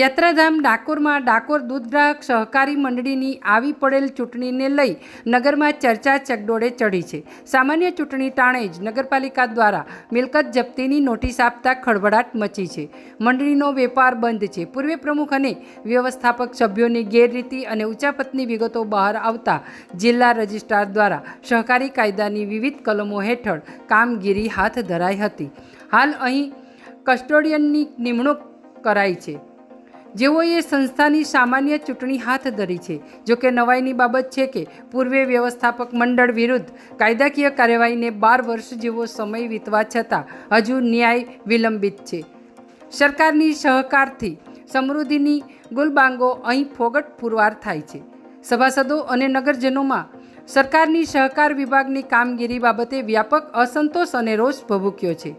યાત્રાધામ ડાકોરમાં ડાકોર દૂધ ગ્રાહક સહકારી મંડળીની આવી પડેલ ચૂંટણીને લઈ નગરમાં ચર્ચા ચગડોળે ચડી છે. સામાન્ય ચૂંટણી ટાણે જ નગરપાલિકા દ્વારા મિલકત જપ્તીની નોટિસ આપતા ખળભળાટ મચી છે. મંડળીનો વેપાર બંધ છે. પૂર્વ પ્રમુખ અને વ્યવસ્થાપક સભ્યોની ગેરરીતિ અને ઉચાપતની વિગતો બહાર આવતા જિલ્લા રજિસ્ટ્રાર દ્વારા સહકારી કાયદાની વિવિધ કલમો હેઠળ કામગીરી હાથ ધરાઈ હતી. હાલ અહીં કસ્ટોડિયનની નિમણૂક કરાઈ છે. જેઓએ સંસ્થાની સામાન્ય ચૂંટણી હાથ ધરી છે. જોકે નવાઈની બાબત છે કે પૂર્વે વ્યવસ્થાપક મંડળ વિરુદ્ધ કાયદાકીય કાર્યવાહીને બાર વર્ષ જેવો સમય વીતવા છતાં હજુ ન્યાય વિલંબિત છે. સરકારની સહકારથી સમૃદ્ધિની ગુલબાંગો અહીં ફોગટ પુરવાર થાય છે. સભાસદો અને નગરજનોમાં સરકારની સહકાર વિભાગની કામગીરી બાબતે વ્યાપક અસંતોષ અને રોષ ભભૂક્યો છે.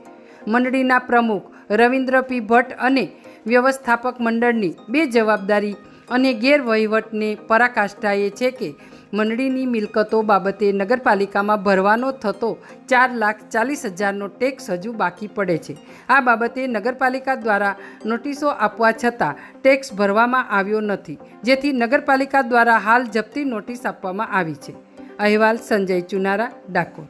મંડળીના પ્રમુખ રવિન્દ્ર પી ભટ્ટ અને વ્યવસ્થાપક મંડળની બે જવાબદારી અને ગેરવહીવટને પરાકાષ્ઠાએ છે કે મંડળીની મિલકતો બાબતે નગરપાલિકામાં ભરવાનો થતો ચાર લાખ ચાલીસ હજારનો ટેક્સ હજુ બાકી પડે છે. આ બાબતે નગરપાલિકા દ્વારા નોટિસો આપવા છતાં ટેક્સ ભરવામાં આવ્યો નથી, જેથી નગરપાલિકા દ્વારા હાલ જપ્તી નોટિસ આપવામાં આવી છે. અહેવાલ સંજય ચુનારા, ડાકોર.